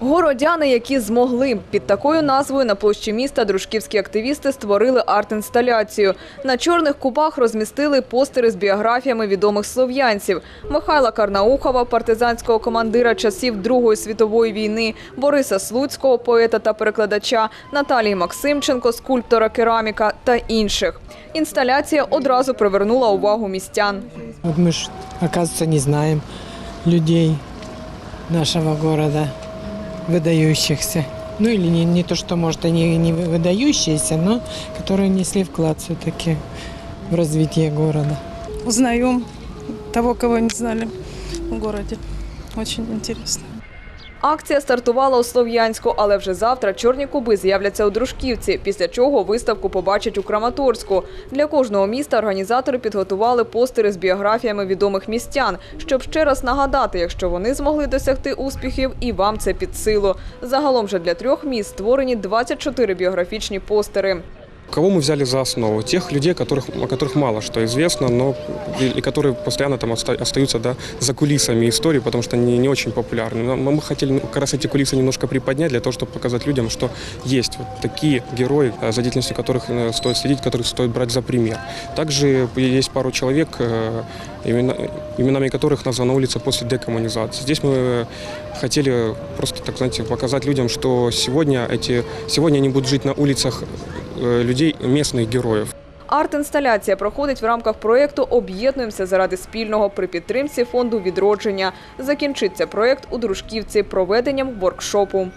Городяни, які змогли під такою назвою на площі міста дружківські активісти створили арт-інсталяцію. На чорних кубах розмістили постери з біографіями відомих слов'янців: Михайла Карнаухова, партизанського командира часів Другої світової війни, Бориса Слуцького, поета та перекладача, Наталії Максимченко, скульптора кераміка та інших. Інсталяція одразу привернула увагу містян. Мы ж, оказывается, не знаем людей нашего города, выдающихся. Ну или не, не то, что, может, они не выдающиеся, но которые несли вклад все-таки в развитие города. узнаем того, кого не знали в городе. Очень интересно. Акція стартувала у Слов'янську, але вже завтра чорні куби з'являться у Дружківці, після чого виставку побачать у Краматорську. Для кожного міста організатори підготували постери з біографіями відомих містян, щоб ще раз нагадати, якщо вони змогли досягти успіхів, і вам це під силу. Загалом же для трьох міст створені 24 біографічні постери. Кого мы взяли за основу? Тех людей, которых, о которых мало что известно, но и, и которые постоянно там оста- остаются да, за кулисами истории, потому что они не очень популярны. Но мы хотели ну, как раз эти кулисы немножко приподнять для того, чтобы показать людям, что есть вот такие герои, э, за деятельностью которых э, стоит следить, которых стоит брать за пример. Также есть пару человек, э, имена- именами которых названа улица после декоммунизации. Здесь мы хотели просто, так знаете, показать людям, что сегодня, эти, сегодня они будут жить на улицах людей, местных героїв. Арт-інсталяція проходить в рамках проєкту Об'єднуємося заради спільного при підтримці фонду відродження. Закінчиться проєкт у Дружківці проведенням воркшопу.